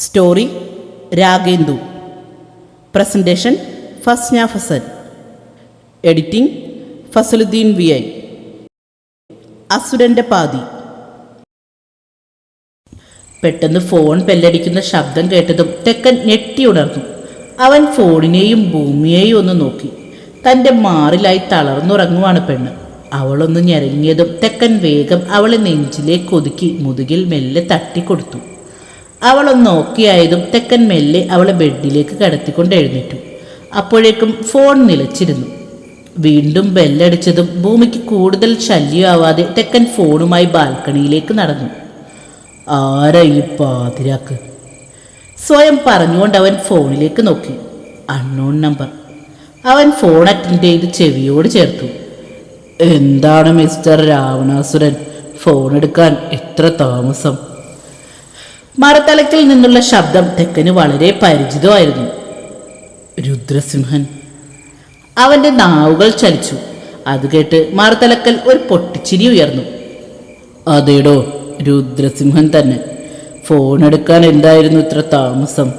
Story Ragendu. Presentation Fasna Fasal. Editing Fasaluddeen V I. അസുരന്റെ പാതി. പെട്ടെന്ന് phone പെല്ലടിക്കുന്ന ശബ്ദം കേട്ടതും തെക്കൻ ഞെട്ടി ഉണർന്നു. അവൻ ഫോണിനെയും ഭൂമിയെയും ഒന്ന് നോക്കി. തന്റെ മാറിലായി തളർന്നുറങ്ങുവാണ് പെണ്ണ്. അവളൊന്ന് ഞെരങ്ങിയതും തെക്കൻ വേഗം അവളെ നെഞ്ചിലേക്ക് ഒതുക്കി മുതുകിൽ മെല്ലെ തട്ടിക്കൊടുത്തു. അവളൊന്ന് നോക്കിയായതും തെക്കൻ മെല്ലെ അവളെ ബെഡിലേക്ക് കടത്തിക്കൊണ്ട് എഴുന്നേറ്റു. അപ്പോഴേക്കും ഫോൺ നിലച്ചിരുന്നു. വീണ്ടും ബെല്ലടിച്ചതും ഭൂമിക്ക് കൂടുതൽ ശല്യമാവാതെ തെക്കൻ ഫോണുമായി ബാൽക്കണിയിലേക്ക് നടന്നു. ആരാ ഈ പാതിരാക്ക്? സ്വയം പറഞ്ഞുകൊണ്ട് അവൻ ഫോണിലേക്ക് നോക്കി. Unknown number. അവൻ ഫോൺ അറ്റൻഡ് ചെയ്ത് ചെവിയോട് ചേർത്തു. എന്താണ് മിസ്റ്റർ രാവണാസുരൻ? ഫോൺ എടുക്കാൻ എത്ര താമസം? മറത്തലക്കിൽ നിന്നുള്ള ശബ്ദം തെക്കന് വളരെ പരിചിതമായിരുന്നു. രുദ്രസിംഹൻ. അവന്റെ നാവുകൾ ചലിച്ചു. അത് കേട്ട് മറത്തലക്കൽ ഒരു പൊട്ടിച്ചിരി ഉയർന്നു. അതേടോ രുദ്രസിംഹൻ തന്നെ. ഫോൺ എടുക്കാൻ എന്തായിരുന്നു ഇത്ര താമസം?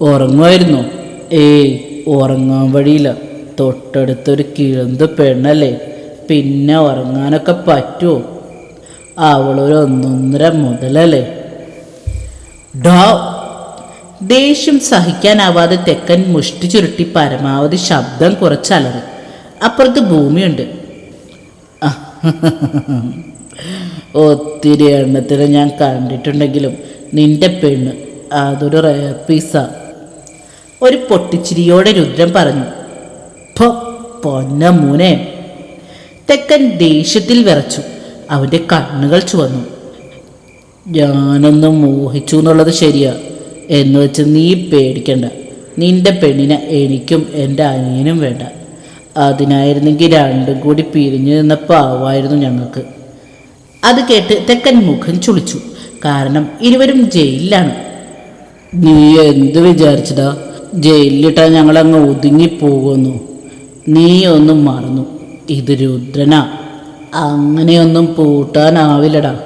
ഉറങ്ങുമായിരുന്നോ? ഏയ് ഉറങ്ങാൻ വഴിയില്ല. തൊട്ടടുത്തൊരു കിഴന്ത് പെണ്ണല്ലേ? പിന്നെ ഉറങ്ങാനൊക്കെ പറ്റുമോ അവളൊരു ഒന്നൊന്നര മുതലല്ലേ? ഡോ. ദേഷ്യം സഹിക്കാനാവാതെ തെക്കൻ മുഷ്ടി ചുരുട്ടി പരമാവധി ശബ്ദം കുറച്ചലറി. അപ്പുറത്ത് ഭൂമിയുണ്ട്. ഒത്തിരി എണ്ണത്തിന് ഞാൻ കണ്ടിട്ടുണ്ടെങ്കിലും നിന്റെ പെണ്ണ് അതൊരു റയർ ഒരു പൊട്ടിച്ചിരിയോടെ രുദ്രൻ പറഞ്ഞു "ഫോ, പൊന്ന മൂനെ തെക്കൻ ദേഷ്യത്തിൽ വിറച്ചു അവന്റെ കണ്ണുകൾ ചുവന്നു. ഞാനൊന്ന് മോഹിച്ചു എന്നുള്ളത് ശരിയാ. എന്ന് വെച്ച് നീ പേടിക്കണ്ട. നിന്റെ പെണ്ണിനെ എനിക്കും എന്റെ അനിയനും വേണ്ട. അതിനായിരുന്നെങ്കിൽ രണ്ടും കൂടി പിരിഞ്ഞു നിന്നപ്പോൾ പാവായിരുന്നു ഞങ്ങൾക്ക്. അത് കേട്ട് തെക്കൻ മുഖം ചുളിച്ചു. കാരണം ഇരുവരും ജയിലിലാണ്. നീ എന്ത് വിചാരിച്ചതാ? ജയിലിലിട്ടാൽ ഞങ്ങളങ്ങ് ഒതുങ്ങിപ്പോകുന്നു നീ ഒന്നും മറന്നു. ഇത് രുദ്രനാ. അങ്ങനെയൊന്നും പൂട്ടാനാവില്ലടാ.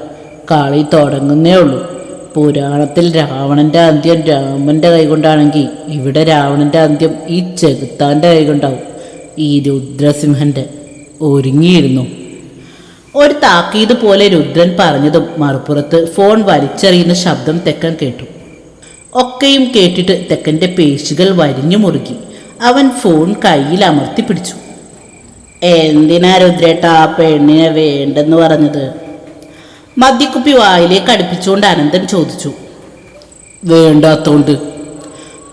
കളി തുടങ്ങുന്നേ ഉള്ളൂ. പുരാണത്തിൽ രാവണന്റെ അന്ത്യം രാമന്റെ കൈകൊണ്ടാണെങ്കിൽ ഇവിടെ രാവണന്റെ അന്ത്യം ഈ ചെകുത്താന്റെ കൈകൊണ്ടാവും. ഈ രുദ്രസിംഹന്റെ ഒരുങ്ങിയിരുന്നു. ഒരു താക്കീത് പോലെ രുദ്രൻ പറഞ്ഞതും മറുപുറത്ത് ഫോൺ വലിച്ചെറിയുന്ന ശബ്ദം തെക്കൻ കേട്ടു. ഒക്കെയും കേട്ടിട്ട് തെക്കന്റെ പേശികൾ വരിഞ്ഞു മുറുകി. അവൻ ഫോൺ കയ്യിൽ അമർത്തി പിടിച്ചു. എന്തിനാ രുദ്രേട്ട പെണ്ണിനെ വേണ്ടെന്ന് പറഞ്ഞത്? മദ്യക്കുപ്പി വായിലേക്ക് അടുപ്പിച്ചുകൊണ്ട് അനന്തൻ ചോദിച്ചു. വേണ്ടാത്തോണ്ട്.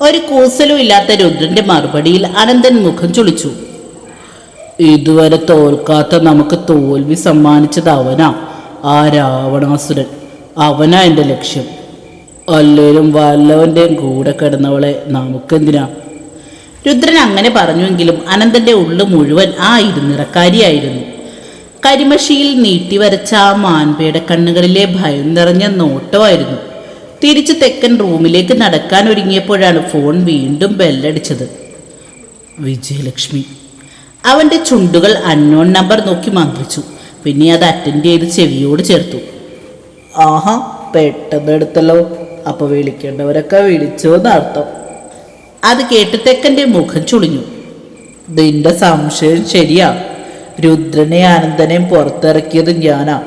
ഒരു കൂസലും ഇല്ലാത്ത രുദ്രന്റെ മറുപടിയിൽ അനന്തൻ മുഖം ചുളിച്ചു. ഇതുവരെ തോൽക്കാത്ത നമുക്ക് തോൽവി സമ്മാനിച്ചത് അവനാ ആ രാവണാസുരൻ. അവനാ എന്റെ ലക്ഷ്യം. അല്ലേലും വല്ലവന്റെയും കൂടെ കിടന്നവളെ നമുക്കെന്തിനാ? രുദ്രൻ അങ്ങനെ പറഞ്ഞുവെങ്കിലും അനന്തന്റെ ഉള്ളു മുഴുവൻ ആ ഇരുനിറക്കാരിയായിരുന്നു. കരിമഷിയിൽ നീട്ടിവരച്ച ആ മാൻപേട കണ്ണുകളിലെ ഭയം നിറഞ്ഞ നോട്ടമായിരുന്നു. തിരിച്ച് തെക്കൻ റൂമിലേക്ക് നടക്കാൻ ഒരുങ്ങിയപ്പോഴാണ് ഫോൺ വീണ്ടും ബെല്ലടിച്ചത്. വിജയലക്ഷ്മി. അവന്റെ ചുണ്ടുകൾ അന്നോൺ നമ്പർ നോക്കി മന്ത്രിച്ചു. പിന്നെ അത് അറ്റൻഡ് ചെയ്ത് ചെവിയോട് ചേർത്തു. ആഹാ പെട്ടെന്ന് എടുത്തല്ലോ. അപ്പൊ വിളിക്കേണ്ടവരൊക്കെ വിളിച്ചു എന്നർത്ഥം. അത് കേട്ട് തെക്കന്റെ മുഖം ചുളിഞ്ഞു. നിന്റെ സംശയം ശരിയാ. രുദ്രനെ ആനന്ദനെയും പുറത്തിറക്കിയത് ഞാനാ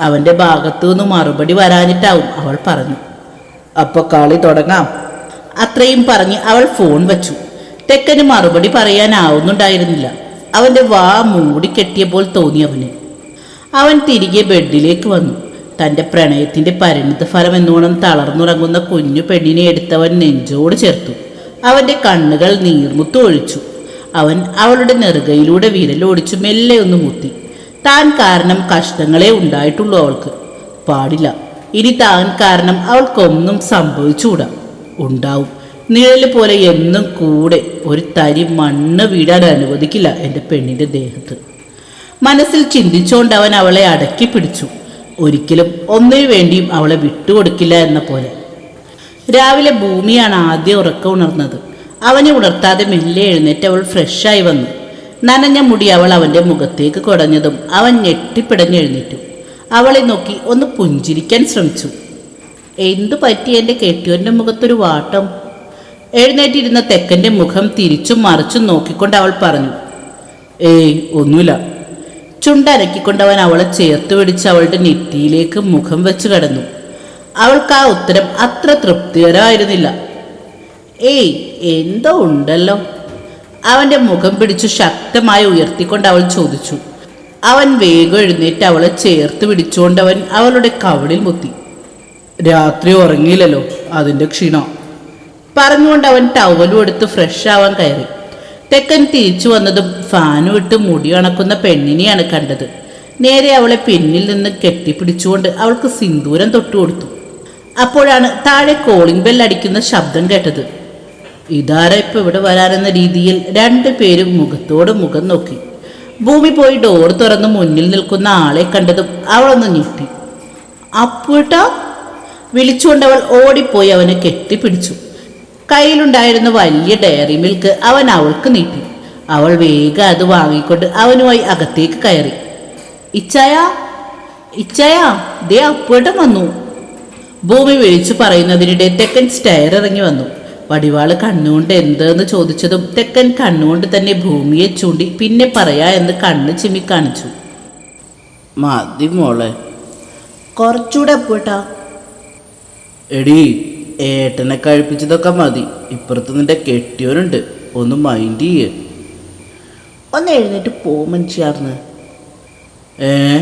അവന്റെ ഭാഗത്തു നിന്ന് മറുപടി വരാനിട്ടാവും അവൾ പറഞ്ഞു. അപ്പോൾ കളി തുടങ്ങാം. അത്രയും പറഞ്ഞ് അവൾ ഫോൺ വെച്ചു. തെക്കന് മറുപടി പറയാനാവുന്നുണ്ടായിരുന്നില്ല. അവന്റെ വാ മൂടി മൂടിക്കെട്ടിയപ്പോൾ തോന്നി അവന്. അവൻ തിരികെ ബെഡിലേക്ക് വന്നു. തന്റെ പ്രണയത്തിന്റെ പരിണിത ഫലം എന്നോണം തളർന്നുറങ്ങുന്ന കുഞ്ഞു പെണ്ണിനെ എടുത്തവൻ നെഞ്ചോട് ചേർത്തു. അവന്റെ കണ്ണുകൾ നീർമുത്ത് ഒഴിച്ചു അവൻ അവളുടെ നെറുകയിലൂടെ വിരലോടിച്ചു മെല്ലെ ഒന്ന് മുത്തി. താൻ കാരണം കഷ്ടങ്ങളെ ഉണ്ടായിട്ടുള്ളൂ അവൾക്ക്. പാടില്ല. ഇനി താൻ കാരണം അവൾക്കൊന്നും സംഭവിച്ചുകൂടാ. ഉണ്ടാവും. നിഴൽ പോലെ എന്നും കൂടെ ഒരു തരി മണ്ണ് വീടാൻ അനുവദിക്കില്ല എന്റെ പെണ്ണിന്റെ ദേഹത്ത്. മനസ്സിൽ ചിന്തിച്ചുകൊണ്ട് അവൻ അവളെ അടക്കി പിടിച്ചു. ഒരിക്കലും ഒന്നിനു വേണ്ടിയും അവളെ വിട്ടുകൊടുക്കില്ല എന്ന പോലെ. രാവിലെ ഭൂമിയാണ് ആദ്യം ഉറക്കം ഉണർന്നത്. അവനെ ഉണർത്താതെ മെല്ലെ എഴുന്നേറ്റ് അവൾ ഫ്രഷായി വന്നു. നനഞ്ഞ മുടി അവൾ അവന്റെ മുഖത്തേക്ക് കുടഞ്ഞതും അവൻ ഞെട്ടിപ്പിടഞ്ഞെഴുന്നേറ്റു അവളെ നോക്കി ഒന്ന് പുഞ്ചിരിക്കാൻ ശ്രമിച്ചു. എന്തു പറ്റി എന്റെ കെട്ടിയോന്റെ മുഖത്തൊരു വാട്ടം? എഴുന്നേറ്റിരുന്ന തെക്കന്റെ മുഖം തിരിച്ചും മറിച്ചും നോക്കിക്കൊണ്ട് അവൾ പറഞ്ഞു. ഏയ് ഒന്നുമില്ല. ചുണ്ടരക്കിക്കൊണ്ട് അവൻ അവളെ ചേർത്ത് പിടിച്ച് അവളുടെ നെറ്റിയിലേക്ക് മുഖം വെച്ച് കടന്നു. അവൾക്ക് ആ ഉത്തരം അത്ര തൃപ്തികരമായിരുന്നില്ല. ഏയ് എന്തോ ഉണ്ടല്ലോ? അവന്റെ മുഖം പിടിച്ചു ശക്തമായി ഉയർത്തിക്കൊണ്ട് അവൾ ചോദിച്ചു. അവൻ വേഗം എഴുന്നേറ്റ് അവളെ ചേർത്ത് പിടിച്ചുകൊണ്ട് അവൻ അവളുടെ കവളിൽ മുത്തി. രാത്രി ഉറങ്ങിയില്ലല്ലോ അതിന്റെ ക്ഷീണം? പറഞ്ഞുകൊണ്ട് അവൻ ടവലും എടുത്ത് ഫ്രഷ് ആവാൻ കയറി. തെക്കൻ തിരിച്ചു വന്നതും ഫാനും ഇട്ട് മുടി ഉണക്കുന്ന പെണ്ണിനെയാണ് കണ്ടത്. നേരെ അവളെ പിന്നിൽ നിന്ന് കെട്ടിപ്പിടിച്ചുകൊണ്ട് അവൾക്ക് സിന്ദൂരം തൊട്ടു കൊടുത്തു അപ്പോഴാണ് താഴെ കോളിംഗ് ബെൽ അടിക്കുന്ന ശബ്ദം കേട്ടത്. ഇതാരാ ഇപ്പൊ ഇവിടെ വരാനെന്ന രീതിയിൽ രണ്ടു പേരും മുഖത്തോട് മുഖം നോക്കി. ഭൂമി പോയി ഡോർ തുറന്ന് മുന്നിൽ നിൽക്കുന്ന ആളെ കണ്ടതും അവളൊന്ന് ഞെട്ടി. അപ്പൂട്ടാ വിളിച്ചുകൊണ്ട് അവൾ ഓടിപ്പോയി അവനെ കെട്ടിപ്പിടിച്ചു. കയ്യിലുണ്ടായിരുന്ന വലിയ ഡയറി മിൽക്ക് അവൻ അവൾക്ക് നീട്ടി. അവൾ വേഗം അത് വാങ്ങിക്കൊണ്ട് അവനുമായി അകത്തേക്ക് കയറി. ഇച്ചായ ഇച്ചായ ദേ അപ്പൂട്ടം വന്നു. ഭൂമി വിളിച്ചു പറയുന്നതിനിടെ തെക്കൻ സ്റ്റയർ ഇറങ്ങി വന്നു. വടിവാൾ കണ്ണുകൊണ്ട് എന്തെന്ന് ചോദിച്ചതും തെക്കൻ കണ്ണുകൊണ്ട് തന്നെ ഭൂമിയെ ചൂണ്ടി പിന്നെ പറയാ എന്ന് കണ്ണ് ചിമ്മി കാണിച്ചു. മതി മോളെ. കുറച്ചുകൂടെ പോട്ടാ. എടി ഏട്ടനെ കഴിപ്പിച്ചതൊക്കെ മതി. ഇപ്പുറത്ത് നിന്റെ കെട്ടിയോനുണ്ട് ഒന്ന് മൈൻഡ് ചെയ്യ്. ഒന്ന് എഴുന്നേറ്റ് പോ മനുഷ്യാർന്ന്. ഏ?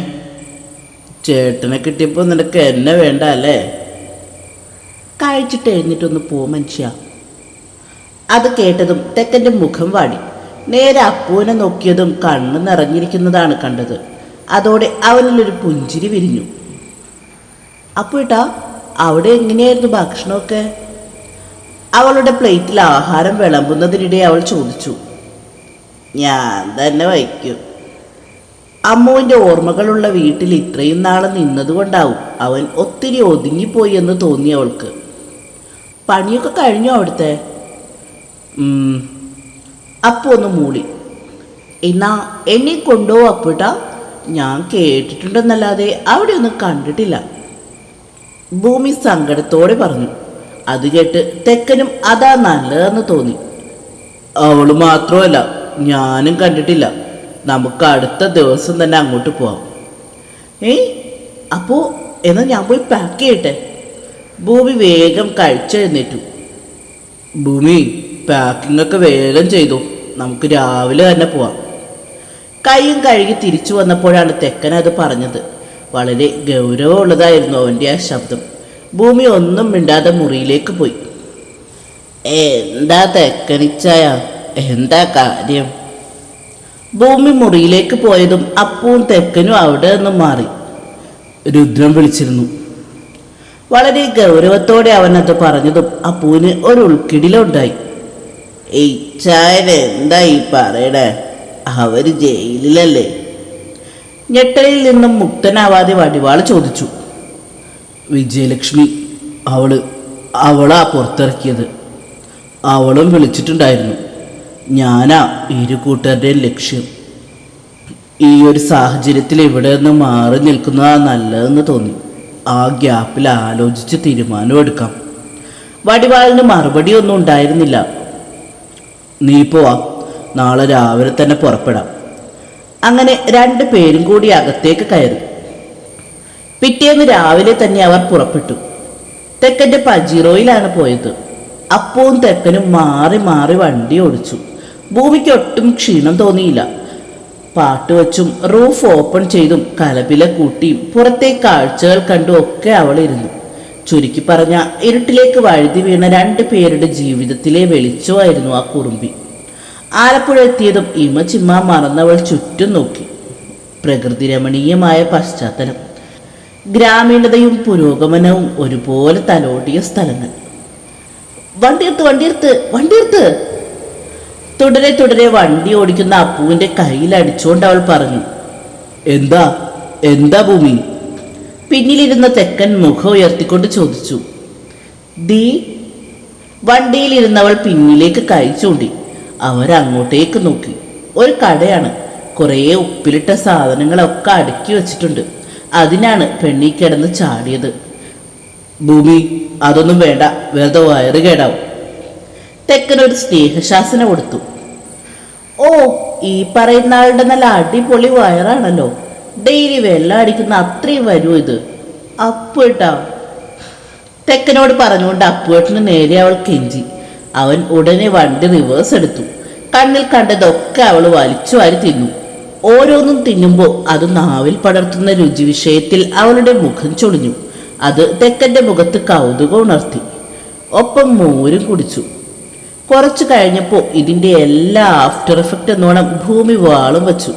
ചേട്ടനെ കിട്ടിയപ്പോൾ നിനക്ക് എന്നെ വേണ്ട അല്ലേ? കഴിച്ചിട്ട് എഴുന്നേറ്റൊന്ന് പോ മനുഷ്യ. അത് കേട്ടതും തെക്കന്റെ മുഖം വാടി. നേരെ അപ്പൂവിനെ നോക്കിയതും കണ്ണ് നിറഞ്ഞിരിക്കുന്നതാണ് കണ്ടത്. അതോടെ അവനിലൊരു പുഞ്ചിരി വിരിഞ്ഞു. അപ്പുട്ടാ അവിടെ എങ്ങനെയായിരുന്നു ഭക്ഷണമൊക്കെ? അവളുടെ പ്ലേറ്റിൽ ആഹാരം വിളമ്പുന്നതിനിടെ അവൾ ചോദിച്ചു. ഞാൻ തന്നെ വയ്ക്കും. അമ്മുവിന്റെ ഓർമ്മകളുള്ള വീട്ടിൽ ഇത്രയും നാൾ നിന്നതുകൊണ്ടാവും അവൻ ഒത്തിരി ഒതുങ്ങിപ്പോയി എന്ന് തോന്നി അവൾക്ക്. പണിയൊക്കെ കഴിഞ്ഞു അവിടുത്തെ? ഉം. അപ്പു ഒന്ന് മൂളി. എന്നാ എന്നെ കൊണ്ടോ അപ്പിട്ട? ഞാൻ കേട്ടിട്ടുണ്ടെന്നല്ലാതെ അവിടെ ഒന്നും കണ്ടിട്ടില്ല. ഭൂമി സങ്കടത്തോടെ പറഞ്ഞു. അത് കേട്ട് തെക്കനും അതാ നല്ലതെന്ന് തോന്നി. അവൾ മാത്രമല്ല ഞാനും കണ്ടിട്ടില്ല. നമുക്ക് അടുത്ത ദിവസം തന്നെ അങ്ങോട്ട് പോവാം. ഏയ് അപ്പോ എന്നാൽ ഞാൻ പോയി പാക്ക് ചെയ്യട്ടെ? ഭൂമി വേഗം കഴിച്ചെഴുന്നേറ്റു. ഭൂമി പാക്കിംഗ് ഒക്കെ വേഗം ചെയ്തു. നമുക്ക് രാവിലെ തന്നെ പോവാം. കൈയും കഴുകി തിരിച്ചു വന്നപ്പോഴാണ് തെക്കൻ അത് പറഞ്ഞത്. വളരെ ഗൗരവമുള്ളതായിരുന്നു അവന്റെ ആ ശബ്ദം. ഭൂമി ഒന്നും മിണ്ടാതെ മുറിയിലേക്ക് പോയി. എന്താ തെക്കനിച്ചായ എന്താ കാര്യം? ഭൂമി മുറിയിലേക്ക് പോയതും അപ്പവും തെക്കനും അവിടെ നിന്നും മാറി. രുദ്രം വിളിച്ചിരുന്നു. വളരെ ഗൗരവത്തോടെ അവൻ അത് പറഞ്ഞതും അപ്പൂവിന് ഒരു ഉൾക്കിടിലുണ്ടായി. എന്താ ഈ പറയണേ? അവർ ജയിലിലല്ലേ? ഞെട്ടലിൽ നിന്നും മുക്തനാവാതെ വടിവാൾ ചോദിച്ചു. വിജയലക്ഷ്മി അവൾ അവളാ പുറത്തിറക്കിയത്. അവളും വിളിച്ചിട്ടുണ്ടായിരുന്നു. ഞാനാ ഇരു കൂട്ടുകാരുടെയും ലക്ഷ്യം. ഈ ഒരു സാഹചര്യത്തിൽ ഇവിടെ നിന്ന് മാറി നിൽക്കുന്നതാ നല്ലതെന്ന് തോന്നി. ആ ഗ്യാപ്പിൽ ആലോചിച്ച് തീരുമാനം എടുക്കാം വടിവാളിന് മറുപടി ഒന്നും ഉണ്ടായിരുന്നില്ല. നീ പോവാ നാളെ രാവിലെ തന്നെ പുറപ്പെടാം. അങ്ങനെ രണ്ടു പേരും കൂടി അകത്തേക്ക് കയറി. പിറ്റേന്ന് രാവിലെ തന്നെ അവർ പുറപ്പെട്ടു. തെക്കന്റെ പജീറോയിലാണ് പോയത്. അപ്പവും തെക്കനും മാറി മാറി വണ്ടി ഓടിച്ചു. ഭൂമിക്ക് ഒട്ടും ക്ഷീണം തോന്നിയില്ല. പാട്ട് വച്ചും റൂഫ് ഓപ്പൺ ചെയ്തും കലപില കൂട്ടിയും പുറത്തെ കാഴ്ചകൾ കണ്ടും ഒക്കെ അവൾ ഇരുന്നു ചുരുക്കി പറഞ്ഞ ഇരുട്ടിലേക്ക് വഴുതി വീണ രണ്ട് പേരുടെ ജീവിതത്തിലെ വെളിച്ചമായിരുന്നു ആ കുറുമ്പി. ആലപ്പുഴ എത്തിയതും ഇമ ചിമ്മ മറന്നവൾ ചുറ്റും നോക്കി. പ്രകൃതി രമണീയമായ പശ്ചാത്തലം. ഗ്രാമീണതയും പുരോഗമനവും ഒരുപോലെ തലോടിയ സ്ഥലങ്ങൾ. വണ്ടിയെടുത്ത് വണ്ടിയെടുത്ത് വണ്ടിയെടുത്ത്! തുടരെ തുടരെ വണ്ടി ഓടിക്കുന്ന അപ്പുവിന്റെ കയ്യിൽ അടിച്ചുകൊണ്ട് അവൾ പറഞ്ഞു എന്താ എന്താ ഭൂമി? പിന്നിലിരുന്ന തെക്കൻ മുഖം ഉയർത്തിക്കൊണ്ട് ചോദിച്ചു ദി വണ്ടിയിലിരുന്നവൾ പിന്നിലേക്ക് കൈ ചൂണ്ടി അവരങ്ങോട്ടേക്ക് നോക്കി. ഒരു കടയാണ്. കുറേ ഉപ്പിലിട്ട സാധനങ്ങളൊക്കെ അടുക്കി വച്ചിട്ടുണ്ട്. അതിനാണ് പെണ്ണി കിടന്ന് ചാടിയത്. ഭൂമി അതൊന്നും വേണ്ട. വെറുതെ വയറ് കേടാവും. തെക്കനൊരു സ്നേഹശാസന കൊടുത്തു ഓ ഈ പറയുന്ന ആളുടെ നല്ല അടിപൊളി വയറാണല്ലോ. ഡെയിലി വെള്ളം അടിക്കുന്ന അത്രയും വരുമോ ഇത്? അപ്പുട്ടാ തെക്കനോട് പറഞ്ഞുകൊണ്ട് അപ്പുവേട്ടന് നേരെ അവൾ കെഞ്ചി. അവൻ ഉടനെ വണ്ടി റിവേഴ്സ് എടുത്തു. കണ്ണിൽ കണ്ടതൊക്കെ അവൾ വലിച്ചു വാരി തിന്നു. ഓരോന്നും തിന്നുമ്പോൾ അത് നാവിൽ പടർത്തുന്ന രുചി വിഷയത്തിൽ അവളുടെ മുഖം ചൊളിഞ്ഞു. അത് തെക്കന്റെ മുഖത്ത് കൗതുകം ഉണർത്തി. ഒപ്പം മോരും കുടിച്ചു. കുറച്ചു കഴിഞ്ഞപ്പോൾ ഇതിന്റെ എല്ലാ ആഫ്റ്റർ എഫക്റ്റ് എന്നോണം ഭൂമി വാളും വെച്ചു.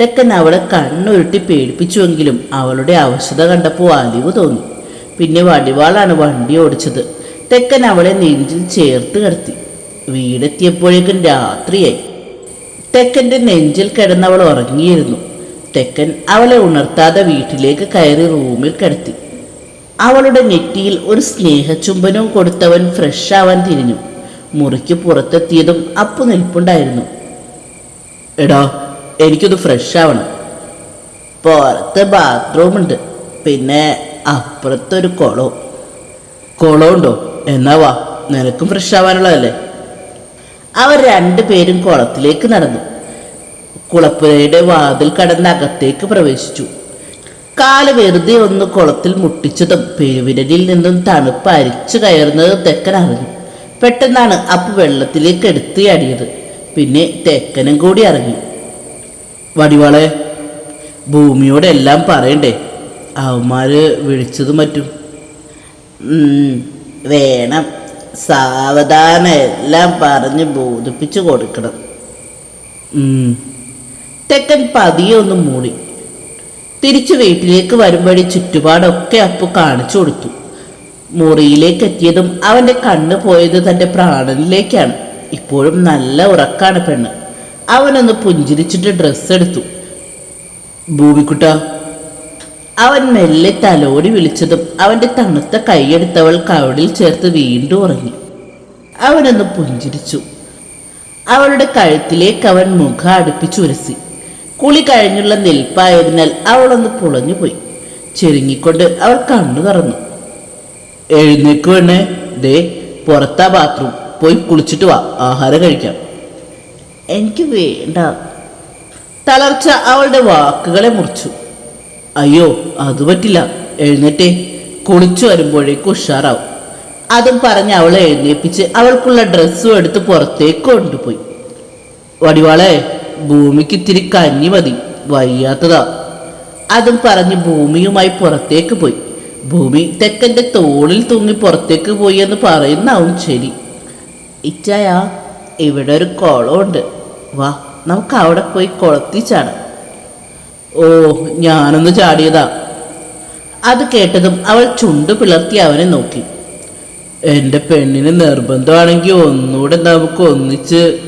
തെക്കൻ അവളെ കണ്ണുരുട്ടി പേടിപ്പിച്ചുവെങ്കിലും അവളുടെ അവശത കണ്ടപ്പോൾ അലിവ് തോന്നി. പിന്നെ വടിവാളാണ് വണ്ടി ഓടിച്ചത്. തെക്കൻ അവളെ നെഞ്ചിൽ ചേർത്ത് കിടത്തി. വീടെത്തിയപ്പോഴേക്കും രാത്രിയായി. തെക്കന്റെ നെഞ്ചിൽ കിടന്നവൾ ഉറങ്ങിയിരുന്നു. തെക്കൻ അവളെ ഉണർത്താതെ വീട്ടിലേക്ക് കയറി റൂമിൽ കിടത്തി. അവളുടെ നെറ്റിയിൽ ഒരു സ്നേഹചുംബനവും കൊടുത്തവൻ ഫ്രഷ് ആവാൻ തിരിഞ്ഞു. മുറിക്ക് പുറത്തെത്തിയതും അപ്പു നിൽപ്പുണ്ടായിരുന്നു. എടാ എനിക്കൊന്ന് ഫ്രഷ് ആവണം. പുറത്ത് ബാത്റൂമുണ്ട് പിന്നെ അപ്പുറത്തൊരു കുളവും കുളമുണ്ടോ എന്നാ വാ നിനക്കും ഫ്രഷ് ആവാനുള്ളതല്ലേ? അവർ രണ്ടുപേരും കുളത്തിലേക്ക് നടന്നു. കുളപ്പുരയുടെ വാതിൽ കടന്ന് അകത്തേക്ക് പ്രവേശിച്ചു. കാൽ വെറുതെ ഒന്ന് കുളത്തിൽ മുട്ടിച്ചതും പെരുവിരലിൽ നിന്നും തണുപ്പ് അരിച്ചു കയറുന്നത് തെക്കൻ അറിഞ്ഞു. പെട്ടെന്നാണ് അപ്പ് വെള്ളത്തിലേക്ക് എടുത്ത് അടിയത്. പിന്നെ തെക്കനും കൂടി ഇറങ്ങി വടിവാളെ ഭൂമിയോടെല്ലാം പറയണ്ടേ? അവന്മാര് വിളിച്ചതും മറ്റും വേണം. സാവധാനം എല്ലാം പറഞ്ഞ് ബോധിപ്പിച്ചു കൊടുക്കണം. തെക്കൻ പതിയെ ഒന്ന് മൂടി. തിരിച്ചു വീട്ടിലേക്ക് വരുമ്പഴി ചുറ്റുപാടൊക്കെ അപ്പു കാണിച്ചു കൊടുത്തു. മുറിയിലേക്ക് എത്തിയതും അവന്റെ കണ്ണ് പോയത് തന്റെ പ്രാണനിലേക്കാണ്. ഇപ്പോഴും നല്ല ഉറക്കാണ് പെണ്ണ്. അവനൊന്ന് പുഞ്ചിരിച്ചിട്ട് ഡ്രസ്സ് എടുത്തു. ഭൂമിക്കുട്ട അവൻ മെല്ലെ തലോടി വിളിച്ചതും അവന്റെ തണുത്ത കൈയെടുത്തവൾ കവടിൽ ചേർത്ത് വീണ്ടും ഉറങ്ങി. അവനൊന്ന് പുഞ്ചിരിച്ചു. അവളുടെ കഴുത്തിലേക്ക് അവൻ മുഖം അടുപ്പിച്ചുരസി കുളി കഴിഞ്ഞുള്ള നിൽപ്പായതിനാൽ അവളൊന്ന് പുളഞ്ഞുപോയി ചെരുങ്ങിക്കൊണ്ട് അവൾ കണ്ണു തുറന്നു. എഴുന്നേക്കുവണ്ണേ ദേ പുറത്താ ബാത്റൂം പോയി കുളിച്ചിട്ട് വാ. ആഹാരം കഴിക്കാം. എനിക്ക് വേണ്ട. തളർച്ച അവളുടെ വാക്കുകളെ മുറിച്ചു. അയ്യോ അത് പറ്റില്ല. എഴുന്നേറ്റേ. കുളിച്ചു വരുമ്പോഴേക്കും ഉഷാറാവും. അതും പറഞ്ഞ് അവളെ എഴുന്നേപ്പിച്ച് അവൾക്കുള്ള ഡ്രസ്സും എടുത്ത് പുറത്തേക്ക് കൊണ്ടുപോയി. വടിവാളെ ഭൂമിക്ക് ഇത്തിരി കഞ്ഞി മതി. വയ്യാത്തതാ. അതും പറഞ്ഞ് ഭൂമിയുമായി പുറത്തേക്ക് പോയി. ഭൂമി തെക്കന്റെ തോളിൽ തൂങ്ങി പുറത്തേക്ക് പോയി എന്ന് പറയുന്നാവും ശരി. ഇച്ചായ ഇവിടെ ഒരു കുളമുണ്ട് വാ നമുക്ക് അവിടെ പോയി കുളത്തിൽ ചാടാം. ഓ ഞാനൊന്ന് ചാടിയതാ. അത് കേട്ടതും അവൾ ചുണ്ടു പിളർത്തി അവനെ നോക്കി. എന്റെ പെണ്ണിന് നിർബന്ധമാണെങ്കിൽ ഒന്നുകൂടെ നമുക്ക് ഒന്നിച്ച്.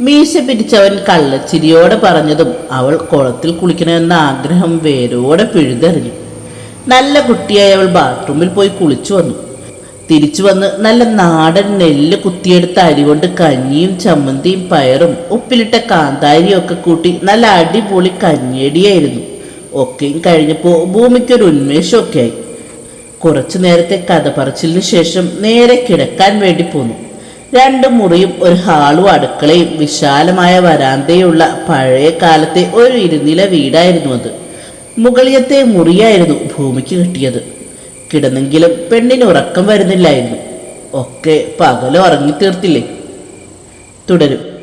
മീശ പിരിച്ചവൻ കള്ളച്ചിരിയോടെ പറഞ്ഞതും അവൾ കുളത്തിൽ കുളിക്കണമെന്ന ആഗ്രഹം വേരോടെ പിഴുതെറിഞ്ഞു. നല്ല കുട്ടിയായി അവൾ ബാത്റൂമിൽ പോയി കുളിച്ചു വന്നു. തിരിച്ചു വന്ന് നല്ല നാടൻ നെല്ല് കുത്തിയെടുത്ത അരി കൊണ്ട് കഞ്ഞിയും ചമ്മന്തിയും പയറും ഉപ്പിലിട്ട കാന്താരിയും ഒക്കെ കൂട്ടി നല്ല അടിപൊളി കഞ്ഞിയടിയായിരുന്നു. ഒക്കെയും കഴിഞ്ഞപ്പോൾ ഭൂമിക്കൊരു ഉന്മേഷമൊക്കെ ആയി കുറച്ചു നേരത്തെ കഥ പറച്ചിലിന് ശേഷം നേരെ കിടക്കാൻ വേണ്ടി പോന്നു. രണ്ട് മുറിയും ഒരു ഹാളും അടുക്കളയും വിശാലമായ വരാന്തയുള്ള പഴയ കാലത്തെ ഒരു ഇരുനില വീടായിരുന്നു അത്. മുകളിയത്തെ മുറിയായിരുന്നു ഭൂമിക്ക് കിട്ടിയത്. കിടന്നെങ്കിലും പെണ്ണിന് ഉറക്കം വരുന്നില്ലായിരുന്നു. ഒക്കെ പകലും ഉറങ്ങി തീർത്തില്ലേ തുടരും.